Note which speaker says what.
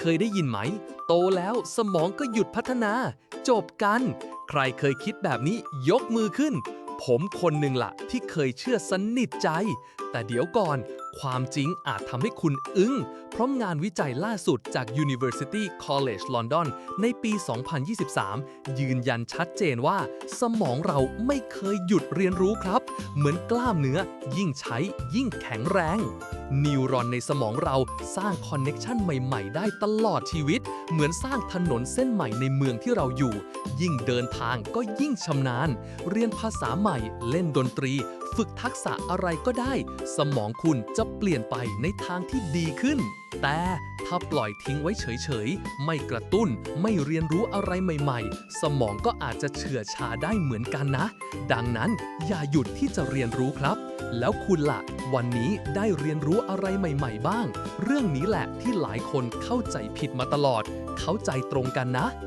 Speaker 1: เคยได้ยินไหม โตแล้วสมองก็หยุดพัฒนา จบกัน ใครเคยคิดแบบนี้ยกมือขึ้น ผมคนหนึ่งละที่เคยเชื่อสนิทใจ แต่เดี๋ยวก่อน ความจริงอาจทำให้คุณอึ้ง เพราะงานวิจัยล่าสุดจาก University College London ในปี 2023 ยืนยันชัดเจนว่า สมองเราไม่เคยหยุดเรียนรู้ครับ เหมือนกล้ามเนื้อยิ่งใช้ยิ่งแข็งแรง นิวรอนในสมองเราสร้างคอนเน็กชันใหม่ๆ ได้ตลอดชีวิต เหมือนสร้างถนนเส้นใหม่ในเมืองที่เราอยู่ ยิ่งเดินทางก็ยิ่งชำนาญ เรียนภาษาใหม่ เล่นดนตรี ฝึกทักษะอะไรก็ได้ สมองคุณจะเปลี่ยนไปในทางที่ดีขึ้น แต่ถ้าปล่อยทิ้งไว้เฉยๆ ไม่กระตุ้น ไม่เรียนรู้อะไรใหม่ๆ สมองก็อาจจะเฉื่อยชาได้เหมือนกันนะ ดังนั้นอย่าหยุดที่จะเรียนรู้ครับ แล้วคุณล่ะ วันนี้ได้เรียนรู้อะไรใหม่ๆ บ้าง เรื่องนี้แหละที่หลายคนเข้าใจผิดมาตลอด เข้าใจตรงกันนะ